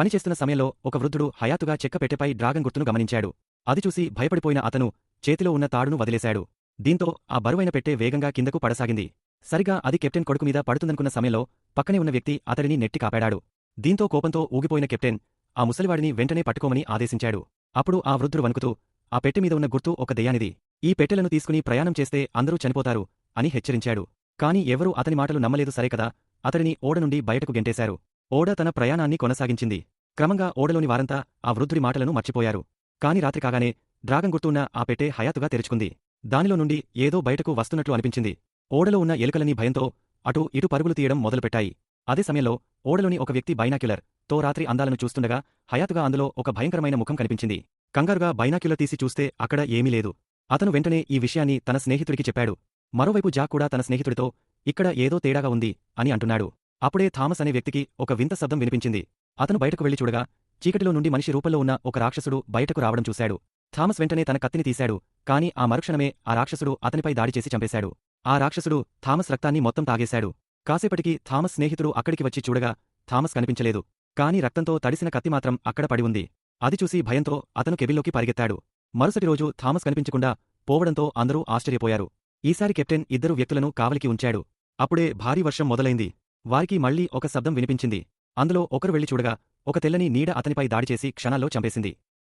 పనిచేస్తున్న సమయంలో ఒక వృద్ధుడు హయాతుగా చెక్కపెట్టెపై డ్రాగన్ గుర్తును గమనించాడు. అది చూసి భయపడిపోయిన అతను చేతిలో ఉన్న తాడును వదిలేశాడు. దీంతో ఆ బరువైన పెట్టె వేగంగా కిందకు పడసాగింది. సరిగా అది కెప్టెన్ కొడుకు మీద పడుతుందనుకున్న సమయంలో పక్కనే ఉన్న వ్యక్తి అతడిని నెట్టి కాపాడాడు. దీంతో కోపంతో ఊగిపోయిన కెప్టెన్ ఆ ముసలివాడిని వెంటనే పట్టుకోమని ఆదేశించాడు. అప్పుడు ఆ వృద్ధుడు వణుకుతూ ఆ పెట్టె మీద ఉన్న గుర్తు ఒక దెయ్యానిది. ఈ పెట్టెలను తీసుకుని ప్రయాణం చేస్తే అందరూ చనిపోతారు అని హెచ్చరించాడు. కాని ఎవరూ అతని మాటలు నమ్మలేదు సరే కదా అతడిని ఓడ నుండి బయటకు గెంటేశారు. ఓడ తన ప్రయాణాన్ని కొనసాగించింది. క్రమంగా ఓడలోని వారంతా ఆ వృద్ధుడి మాటలను మర్చిపోయారు. కాని రాత్రి కాగానే డ్రాగన్ గుర్తున్న ఆ పెట్టె హయాతుగా తెరుచుకుంది. దానిలో నుండి ఏదో బయటకు వస్తున్నట్లు అనిపించింది. ఓడలో ఉన్న ఎలుకలని భయంతో అటు ఇటు పరుగులు తీయడం మొదలుపెట్టాయి. అదే సమయంలో ఓడలోని ఒక వ్యక్తి బైనాక్యులర్తో రాత్రి అందాలను చూస్తుండగా హయాతుగా అందులో ఒక భయంకరమైన ముఖం కనిపించింది. కంగారుగా బైనాక్యులర్ తీసి చూస్తే అక్కడ ఏమీ లేదు. అతను వెంటనే ఈ విషయాన్ని తన స్నేహితుడికి చెప్పాడు. మరోవైపు జాక్ కూడా తన స్నేహితుడితో ఇక్కడ ఏదో తేడాగా ఉంది అని అంటున్నాడు. అప్పుడే థామస్ అనే వ్యక్తికి ఒక వింత శబ్దం వినిపించింది. అతను బయటకు వెళ్ళి చూడగా చీకటిలో నుండి మనిషి రూపంలో ఉన్న ఒక రాక్షసుడు బయటకు రావడం చూశాడు. థామస్ వెంటనే తన కత్తిని తీశాడు కాని ఆ మరుక్షణమే ఆ రాక్షసుడు అతనిపై దాడి చేసి చంపేశాడు. ఆ రాక్షసుడు థామస్ రక్తాన్ని మొత్తం తాగేశాడు. కాసేపటికి థామస్ స్నేహితుడు అక్కడికి వచ్చి చూడగా థామస్ కనిపించలేదు కాని రక్తంతో తడిసిన కత్తి మాత్రం అక్కడ పడి ఉంది. అది చూసి భయంతో అతను కెబిల్లోకి పరిగెత్తాడు. మరుసటి రోజు థామస్ కనిపించకుండా పోవడంతో అందరూ ఆశ్చర్యపోయారు. ఈసారి కెప్టెన్ ఇద్దరు వ్యక్తులను కావలికి ఉంచాడు. అప్పుడే భారీ వర్షం మొదలైంది. వారికి మళ్ళీ ఒక శబ్దం వినిపించింది. అందులో ఒకరు వెళ్ళి చూడగా ఒక తెల్లని నీడ అతనిపై దాడిచేసి క్షణాల్లో చంపేసింది.